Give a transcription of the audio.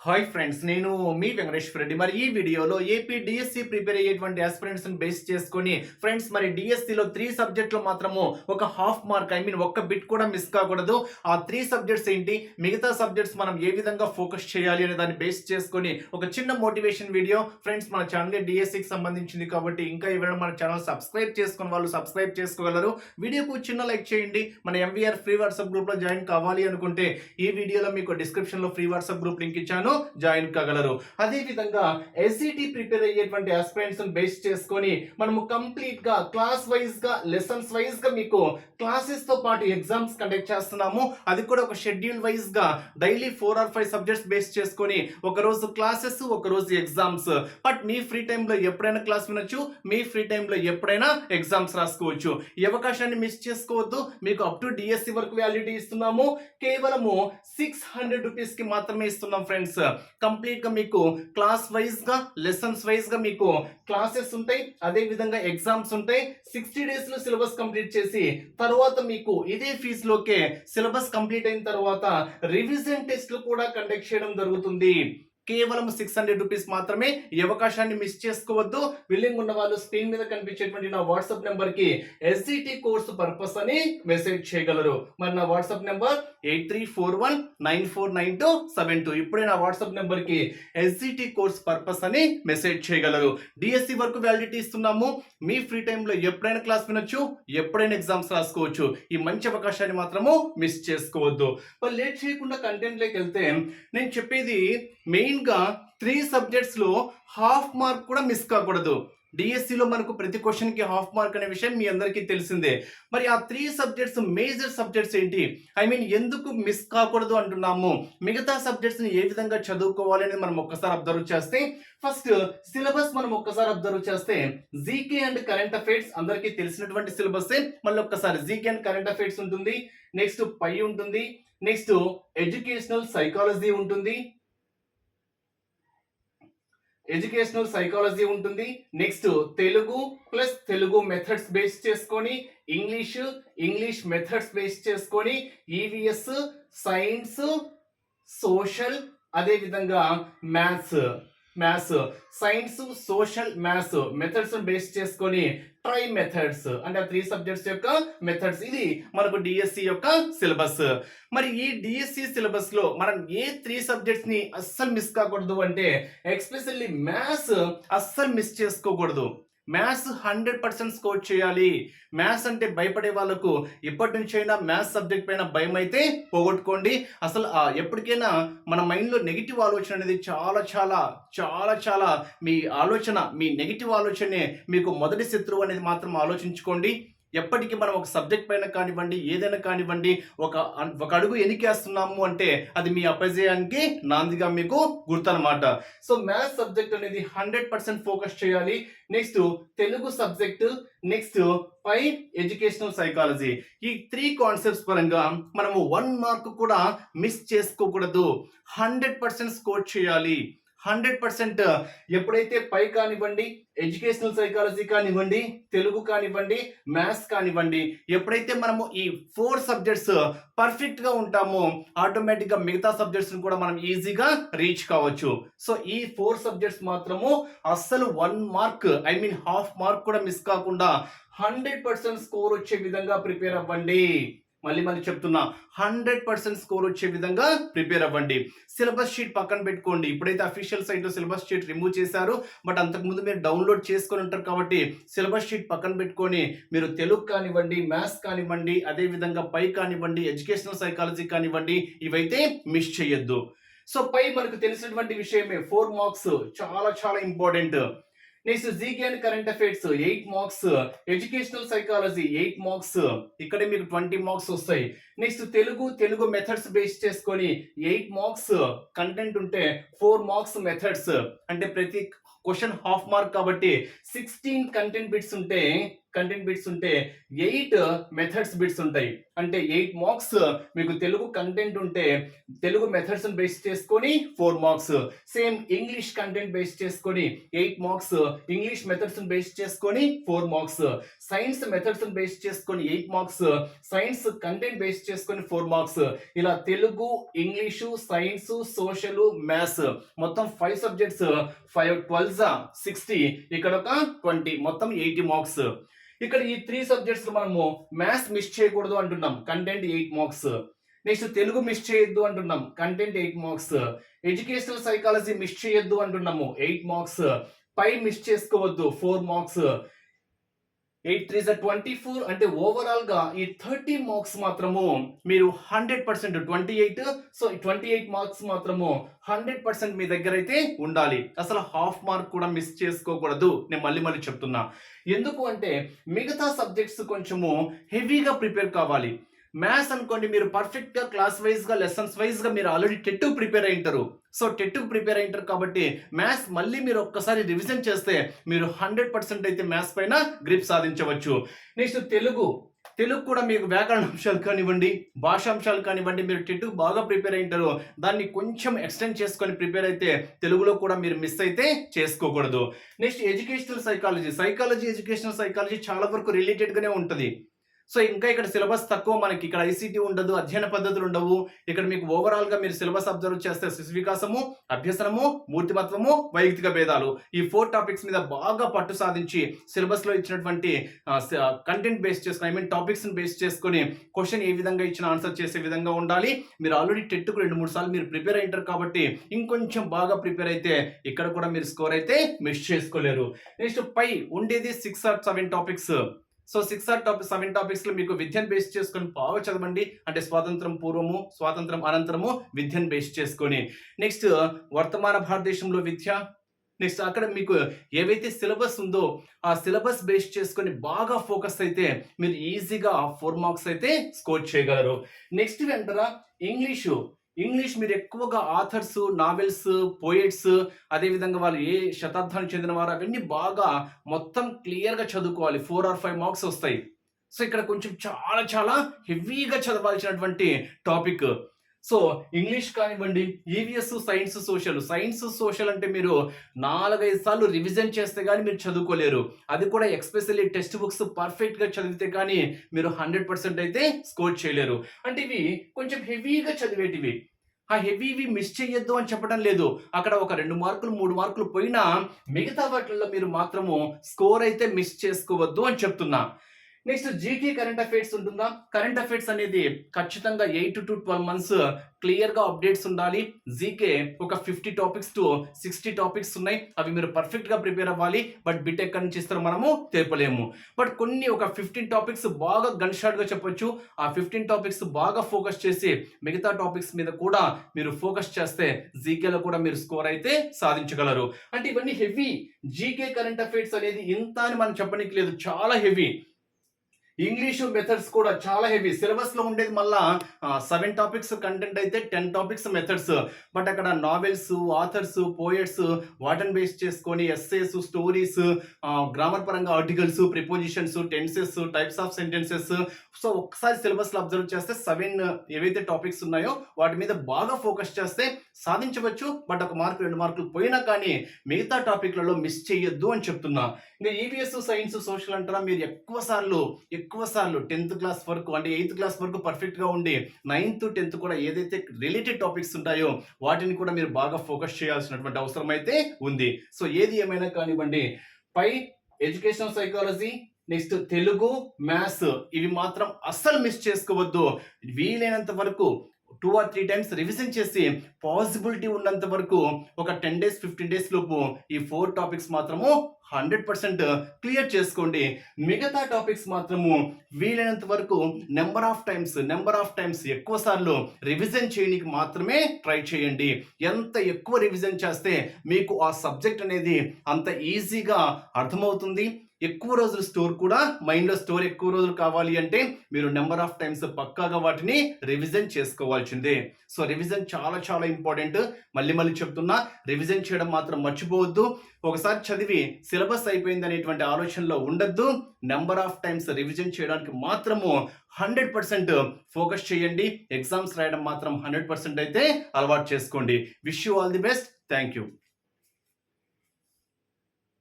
Hi friends నేను మీ వెంకటేశ్వర రెడ్డి. మరి ఈ వీడియోలో ఏపీ డిఎస్సి ప్రిపేర్ అయ్యేటువంటి ఆస్పిరెంట్స్ని బేస్ చేసుకొని ఫ్రెండ్స్ మరి డిఎస్సిలో త్రీ సబ్జెక్టులు మాత్రము ఒక హాఫ్ మార్క్ ఐ మీన్ ఒక్క బిట్ కూడా మిస్ కాకూడదు. ఆ త్రీ సబ్జెక్ట్స్ ఏంటి? మిగతా సబ్జెక్ట్స్ మనం ఏ విధంగా ఫోకస్ చేయాలి అనే దాన్ని బేస్ చేసుకొని ఒక చిన్న మోటివేషన్ వీడియో ఫ్రెండ్స్ మన ఛానల్ డిఎస్సికి సంబంధించింది కాబట్టి ఇంకా ఎవరైనా మన ఛానల్ సబ్స్క్రైబ్ చేసుకుని వాళ్ళు సబ్స్క్రైబ్ చేసుకోగలరు. వీడియోకు చిన్న లైక్ చేయండి. మన ఎంవీఆర్ ఫ్రీ వాట్సాప్ గ్రూప్లో జాయిన్ కావాలి అనుకుంటే ఈ వీడియోలో మీకు డిస్క్రిప్షన్లో ఫ్రీ వాట్సాప్ గ్రూప్ లింక్ ఇచ్చాను. జాయిన్ కాగలరు. అదేవిధంగా ఎస్ఈటి ప్రిపేర్ అయ్యేటువంటి ఆస్పిరెంట్స్ బేస్ చేసుకొని మనము కంప్లీట్గా క్లాస్ వైజ్గా లెసన్స్ వైజ్గా మీకు క్లాసెస్తో పాటు ఎగ్జామ్స్ కండక్ట్ చేస్తున్నాము. అది కూడా ఒక షెడ్యూల్ వైజ్గా daily four or five subjects base చేసుకొని ఒక రోజు క్లాసెస్ ఒక రోజు ఎగ్జామ్స్ బట్ మీ ఫ్రీ టైంలో ఎప్పుడైనా క్లాస్ వినొచ్చు మీ ఫ్రీ టైంలో ఎప్పుడైనా ఎగ్జామ్స్ రాసుకోవచ్చు. ఈ అవకాశాన్ని మిస్ చేసుకోవద్దు. మీకు అప్ టు డిఎస్సి వరకు వ్యాలిడిటీ ఇస్తున్నాము. కేవలము సిక్స్ హండ్రెడ్ రూపీస్కి మాత్రమే ఇస్తున్నాం ఫ్రెండ్స్ కంప్లీట్గా మీకు క్లాస్ వైజ్గా లెసన్స్ వైజ్గా మీకు క్లాసెస్ ఉంటాయి. అదే విధంగా ఎగ్జామ్స్ ఉంటాయి. సిక్స్టీ డేస్లో సిలబస్ కంప్లీట్ చేసి తర్వాత మీకు ఇదే ఫీజులోకే సిలబస్ కంప్లీట్ అయిన తర్వాత రివిజన్ టెస్ట్లు కూడా కండక్ట్ చేయడం జరుగుతుంది. కేవలం సిక్స్ హండ్రెడ్ రూపీస్ మాత్రమే ఈ అవకాశాన్ని మిస్ చేసుకోవద్దు. విల్లింగ్ ఉన్న వాళ్ళు స్క్రీన్ మీద కనిపించేటువంటి నా వాట్సాప్ నెంబర్కి ఎస్జిటి కోర్సు పర్పస్ అని మెసేజ్ చేయగలరు. మరి నా WhatsApp number eight three four one nine four nine two seven two ఇప్పుడే నా వాట్సాప్ నెంబర్కి ఎస్జిటి కోర్స్ పర్పస్ అని మెసేజ్ చేయగలరు. డిఎస్సి వరకు వ్యాలిడిటీ ఇస్తున్నాము. మీ ఫ్రీ టైంలో ఎప్పుడైనా క్లాస్ వినొచ్చు ఎప్పుడైనా ఎగ్జామ్స్ రాసుకోవచ్చు. ఈ మంచి అవకాశాన్ని మాత్రము మిస్ చేసుకోవద్దు. మరి లేట్ చేయకుండా కంటెంట్లోకి వెళ్తే నేను చెప్పేది మెయిన్గా త్రీ సబ్జెక్ట్స్లో హాఫ్ మార్క్ కూడా మిస్ కాకూడదు. డిఎస్సిలో మనకు ప్రతి క్వశ్చన్కి హాఫ్ మార్క్ అనే విషయం మీ అందరికీ తెలిసిందే. మరి ఆ త్రీ సబ్జెక్ట్స్ మేజర్ సబ్జెక్ట్స్ ఏంటి? ఐ మీన్ ఎందుకు మిస్ కాకూడదు అంటున్నాము? మిగతా సబ్జెక్ట్స్ని ఏ విధంగా చదువుకోవాలి అనేది మనం ఒక్కసారి అబ్జర్వ్ చేస్తే ఫస్ట్ సిలబస్ మనం ఒక్కసారి అబ్జర్వ్ చేస్తే జీకే అండ్ కరెంట్ అఫైర్స్ అందరికీ తెలిసినటువంటి సిలబస్ మళ్ళీ ఒక్కసారి జీకే అండ్ కరెంట్ అఫైర్స్ ఉంటుంది. నెక్స్ట్ పై ఉంటుంది. నెక్స్ట్ ఎడ్యుకేషనల్ సైకాలజీ ఉంటుంది. ఎడ్యుకేషనల్ సైకాలజీ ఉంటుంది. Next Telugu plus Telugu methods base చేసుకొని ఇంగ్లీష్ ఇంగ్లీష్ మెథడ్స్ బేస్ చేసుకొని ఈవీఎస్ సైన్స్ సోషల్ అదేవిధంగా maths maths science social maths methods base చేసుకొని ట్రై మెథడ్స్ అంటే ఆ త్రీ సబ్జెక్ట్స్ యొక్క మెథడ్స్ ఇది మనకు డిఎస్సి యొక్క సిలబస్ మరి ఈ డిఎస్సి సిలబస్లో మనం ఏ త్రీ సబ్జెక్ట్స్ని అస్సలు మిస్ కాకూడదు అంటే ఎక్స్పెషల్లీ మ్యాథ్స్ అస్సలు మిస్ చేసుకోకూడదు. మ్యాథ్స్ హండ్రెడ్ పర్సెంట్ స్కోర్ చేయాలి. మ్యాథ్స్ అంటే భయపడే వాళ్ళకు ఎప్పటి నుంచైనా మ్యాథ్స్ సబ్జెక్ట్ పైన భయం అయితే పోగొట్టుకోండి. అసలు ఎప్పటికైనా మన మైండ్లో నెగిటివ్ ఆలోచన అనేది చాలా చాలా చాలా చాలా మీ ఆలోచన మీ నెగిటివ్ ఆలోచనే మీకు మొదటి శత్రువు అనేది మాత్రం ఆలోచించుకోండి. ఎప్పటికీ మనం ఒక సబ్జెక్ట్ పైన కానివ్వండి ఏదైనా కానివ్వండి ఒక ఒక అడుగు ఎనికేస్తున్నాము అంటే అది మీ అపజయానికి నాందిగా మీకు గుర్తనమాట సో మ్యాథ్స్ సబ్జెక్ట్ అనేది హండ్రెడ్ పర్సెంట్ ఫోకస్ చేయాలి. నెక్స్ట్ తెలుగు సబ్జెక్ట్ నెక్స్ట్ పై ఎడ్యుకేషనల్ సైకాలజీ ఈ త్రీ కాన్సెప్ట్స్ పరంగా మనము వన్ మార్క్ కూడా మిస్ చేసుకోకూడదు. హండ్రెడ్ పర్సెంట్ స్కోర్ చేయాలి. హండ్రెడ్ పర్సెంట్ ఎప్పుడైతే పై కానివ్వండి ఎడ్యుకేషనల్ సైకాలజీ కానివ్వండి తెలుగు కానివ్వండి మ్యాథ్స్ కానివ్వండి ఎప్పుడైతే మనము ఈ ఫోర్ సబ్జెక్ట్స్ పర్ఫెక్ట్గా ఉంటామో ఆటోమేటిక్గా మిగతా సబ్జెక్ట్స్ని కూడా మనం ఈజీగా రీచ్ కావచ్చు. సో ఈ ఫోర్ సబ్జెక్ట్స్ మాత్రము అస్సలు one mark I mean half mark కూడా మిస్ కాకుండా హండ్రెడ్ పర్సెంట్ స్కోర్ వచ్చే విధంగా ప్రిపేర్ అవ్వండి. మళ్ళీ మళ్ళీ చెప్తున్నా. హండ్రెడ్ పర్సెంట్ స్కోర్ వచ్చే విధంగా ప్రిపేర్ అవ్వండి. సిలబస్ షీట్ పక్కన పెట్టుకోండి. ఇప్పుడైతే అఫీషియల్ సైట్లో సిలబస్ షీట్ రిమూవ్ చేశారు. బట్ అంతకుముందు మీరు డౌన్లోడ్ చేసుకొని ఉంటారు కాబట్టి సిలబస్ షీట్ పక్కన పెట్టుకొని మీరు తెలుగు కానివ్వండి మ్యాథ్స్ కానివ్వండి అదే విధంగా పై కానివ్వండి ఎడ్యుకేషనల్ సైకాలజీ కానివ్వండి ఇవైతే మిస్ చేయొద్దు. సో పై మనకు తెలిసినటువంటి విషయమే ఫోర్ మార్క్స్ చాలా చాలా important. Next GK and current affairs eight marks educational psychology eight marks ఇక్కడే మీకు ట్వంటీ మార్క్స్ వస్తాయి. Next Telugu Telugu methods base చేసుకొని ఎయిట్ మార్క్స్ కంటెంట్ ఉంటే ఫోర్ మార్క్స్ మెథడ్స్ అంటే ప్రతి క్వశ్చన్ హాఫ్ మార్క్ కాబట్టి సిక్స్టీన్ కంటెంట్ బిట్స్ ఉంటే content bits ఉంటే ఎయిట్ మెథడ్స్ బిట్స్ ఉంటాయి. అంటే ఎయిట్ మార్క్స్ మీకు తెలుగు కంటెంట్ ఉంటే తెలుగు మెథడ్స్ బేస్ చేసుకొని four marks same English content base చేసుకొని eight marks English methods base చేసుకొని four marks science methods base చేసుకొని eight marks science content base చేసుకొని ఫోర్ మార్క్స్ ఇలా Telugu English science social maths మొత్తం five subjects five twelve sixty ఇక్కడ ఒక twenty మొత్తం eighty marks ఇక్కడ ఈ త్రీ సబ్జెక్ట్స్ మనము మ్యాథ్స్ మిస్ చేయకూడదు అంటున్నాం. Content eight marks next Telugu miss చేయొద్దు అంటున్నాం. Content eight marks educational psychology miss చేయొద్దు అంటున్నాము. ఎయిట్ మార్క్స్ పై మిస్ చేసుకోవద్దు. Four marks eight three twenty four అంటే ఓవరాల్గా ఈ థర్టీ మార్క్స్ మాత్రము మీరు hundred percent twenty eight so twenty eight marks మాత్రము హండ్రెడ్ పర్సెంట్ మీ దగ్గర అయితే ఉండాలి. అసలు హాఫ్ మార్క్ కూడా మిస్ చేసుకోకూడదు. నేను మళ్ళీ మళ్ళీ చెప్తున్నా. ఎందుకు అంటే మిగతా సబ్జెక్ట్స్ కొంచెము హెవీగా ప్రిపేర్ కావాలి. మ్యాథ్స్ అనుకోండి మీరు పర్ఫెక్ట్గా క్లాస్ వైజ్గా లెసన్స్ వైజ్గా మీరు ఆల్రెడీ టెట్ ప్రిపేర్ అయింటారు సో టెట్ ప్రిపేర్ అయింటారు కాబట్టి మ్యాథ్స్ మళ్ళీ మీరు ఒక్కసారి రివిజన్ చేస్తే మీరు హండ్రెడ్ పర్సెంట్ అయితే మ్యాథ్స్ పైన గ్రిప్ సాధించవచ్చు. నెక్స్ట్ తెలుగు. తెలుగు కూడా మీకు వ్యాకరణ అంశాలు కానివ్వండి భాషాంశాలు కానివ్వండి మీరు టెట్ బాగా ప్రిపేర్ అయింటారు దాన్ని కొంచెం ఎక్స్టెండ్ చేసుకొని ప్రిపేర్ అయితే తెలుగులో కూడా మీరు మిస్ అయితే చేసుకోకూడదు. Next educational psychology psychology educational psychology చాలా వరకు రిలేటెడ్గానే ఉంటుంది. సో ఇంకా ఇక్కడ సిలబస్ తక్కువ మనకి ఇక్కడ ఐసీటీ ఉండదు అధ్యయన పద్ధతులు ఉండవు. ఇక్కడ మీకు ఓవరాల్గా మీరు సిలబస్ అబ్జర్వ్ చేస్తే శిశు వికాసము అభ్యసనము మూర్తిమత్వము వైయక్తిక భేదాలు. ఈ ఫోర్ టాపిక్స్ మీద బాగా పట్టు సాధించి సిలబస్లో ఇచ్చినటువంటి కంటెంట్ బేస్ చేసుకుని ఐ మీన్ టాపిక్స్ బేస్ చేసుకొని క్వశ్చన్ ఏ విధంగా ఇచ్చిన ఆన్సర్ చేసే విధంగా ఉండాలి. మీరు ఆల్రెడీ టెట్కు రెండు మూడు సార్లు మీరు ప్రిపేర్ అయింటారు కాబట్టి ఇంకొంచెం బాగా ప్రిపేర్ అయితే ఇక్కడ కూడా మీరు స్కోర్ అయితే మిస్ చేసుకోలేరు. నెక్స్ట్ పై ఉండేది six or seven topics so six or topic seven టాపిక్స్లో మీకు విద్యను బేస్ చేసుకొని బాగా చదవండి. అంటే స్వాతంత్రం పూర్వము స్వాతంత్రం అనంతరము విద్యను బేస్ చేసుకొని. నెక్స్ట్ వర్తమాన భారతదేశంలో విద్య. నెక్స్ట్ అక్కడ మీకు ఏవైతే సిలబస్ ఉందో ఆ సిలబస్ బేస్ చేసుకొని బాగా ఫోకస్ అయితే మీరు ఈజీగా ఫోర్ మార్క్స్ అయితే స్కోర్ చేయగలరు. నెక్స్ట్ వెంటరా ఇంగ్లీషు ఇంగ్లీష్ మీరు ఎక్కువగా ఆథర్స్ నావెల్స్ పోయిట్స్ అదేవిధంగా వాళ్ళు ఏ శతాబ్దానికి చెందిన వారు అవన్నీ బాగా మొత్తం క్లియర్గా చదువుకోవాలి. ఫోర్ ఆర్ ఫైవ్ మార్క్స్ వస్తాయి. సో ఇక్కడ కొంచెం చాలా చాలా హెవీగా చదవాల్సినటువంటి టాపిక్. సో ఇంగ్లీష్ కానివ్వండి EVS science social science social అంటే మీరు నాలుగైదు సార్లు రివిజన్ చేస్తే కానీ మీరు చదువుకోలేరు. అది కూడా ఎక్స్పెషల్లీ టెక్స్ట్ బుక్స్ పర్ఫెక్ట్గా చదివితే కానీ మీరు హండ్రెడ్ పర్సెంట్ అయితే స్కోర్ చేయలేరు. అంటే ఇవి కొంచెం హెవీగా చదివేటివి. ఆ హెవీవి మిస్ చేయొద్దు అని చెప్పడం లేదు. అక్కడ ఒక రెండు మార్కులు మూడు మార్కులు పోయినా మిగతా వాటిల్లో మీరు మాత్రము స్కోర్ అయితే మిస్ చేసుకోవద్దు అని చెప్తున్నా. నెక్స్ట్ జీకే కరెంట్ అఫైర్స్ ఉంటుందా? కరెంట్ అఫైర్స్ అనేది ఖచ్చితంగా ఎయిట్ టు ట్వెల్వ్ మంత్స్ క్లియర్గా అప్డేట్స్ ఉండాలి. జీకే ఒక fifty topics to sixty topics ఉన్నాయి. అవి మీరు పర్ఫెక్ట్గా ప్రిపేర్ అవ్వాలి. బట్ బిట్ ఎక్కడి నుంచి ఇస్తారో మనము తెలపలేము. బట్ కొన్ని ఒక ఫిఫ్టీన్ టాపిక్స్ బాగా గన్ షాట్గా చెప్పొచ్చు. ఆ ఫిఫ్టీన్ టాపిక్స్ బాగా ఫోకస్ చేసి మిగతా టాపిక్స్ మీద కూడా మీరు ఫోకస్ చేస్తే జీకేలో కూడా మీరు స్కోర్ అయితే సాధించగలరు. అంటే ఇవన్నీ హెవీ జీకే కరెంట్ అఫైర్స్ అనేది ఇంత అని మనం చెప్పడానికి లేదు. చాలా హెవీ ఇంగ్లీషు మెథడ్స్ కూడా చాలా హెవీ సిలబస్లో ఉండేది మళ్ళా సెవెన్ టాపిక్స్ కంటెంట్ అయితే టెన్ టాపిక్స్ మెథడ్స్ బట్ అక్కడ నావెల్స్ ఆథర్స్ పోయట్స్ వాటన్ బేస్ చేసుకొని ఎస్సేస్ స్టోరీస్ గ్రామర్ పరంగా articles prepositions tenses types of sentences so ఒక్కసారి సిలబస్లో అబ్జర్వ్ చేస్తే సెవెన్ ఏవైతే టాపిక్స్ ఉన్నాయో వాటి మీద బాగా ఫోకస్ చేస్తే సాధించవచ్చు. బట్ ఒక మార్కు రెండు మార్కులు పోయినా కానీ మిగతా టాపిక్లలో మిస్ చేయొద్దు అని చెప్తున్నా. ఇంకా ఈవీఎస్ సైన్స్ సోషల్ అంటారా? మీరు ఎక్కువ సార్లు ఎక్కువ సార్లు టెన్త్ క్లాస్ వరకు అంటే ఎయిత్ క్లాస్ వరకు పర్ఫెక్ట్గా ఉండి నైన్త్ టెన్త్ కూడా ఏదైతే రిలేటెడ్ టాపిక్స్ ఉంటాయో వాటిని కూడా మీరు బాగా ఫోకస్ చేయాల్సినటువంటి అవసరం అయితే ఉంది. సో ఏది ఏమైనా కానివ్వండి పై educational psychology next Telugu maths ఇవి మాత్రం అస్సలు మిస్ చేసుకోవద్దు. వీలైనంత వరకు two or three times revision చేసి పాసిబిలిటీ ఉన్నంత వరకు ఒక టెన్ డేస్ ఫిఫ్టీన్ డేస్ లోపు ఈ ఫోర్ టాపిక్స్ మాత్రము హండ్రెడ్ పర్సెంట్ క్లియర్ చేసుకోండి. మిగతా టాపిక్స్ మాత్రము వీలైనంత వరకు number of times number of times ఎక్కువ సార్లు రివిజన్ చేయడానికి మాత్రమే ట్రై చేయండి. ఎంత ఎక్కువ రివిజన్ చేస్తే మీకు ఆ సబ్జెక్ట్ అనేది అంత ఈజీగా అర్థమవుతుంది. ఎక్కువ రోజులు స్టోర్ కూడా మైండ్లో స్టోర్ ఎక్కువ రోజులు కావాలి అంటే మీరు నెంబర్ ఆఫ్ టైమ్స్ పక్కాగా వాటిని రివిజన్ చేసుకోవాల్సిందే. సో రివిజన్ చాలా చాలా ఇంపార్టెంట్. మళ్ళీ మళ్ళీ చెప్తున్నా రివిజన్ చేయడం మాత్రం మర్చిపోవద్దు. ఒకసారి చదివి సిలబస్ అయిపోయింది అనేటువంటి ఆలోచనలో ఉండద్దు. నెంబర్ ఆఫ్ టైమ్స్ రివిజన్ చేయడానికి మాత్రము హండ్రెడ్ పర్సెంట్ ఫోకస్ చేయండి. ఎగ్జామ్స్ రాయడం మాత్రం హండ్రెడ్ పర్సెంట్ అయితే అలవాటు చేసుకోండి. Wish you all the best. Thank you.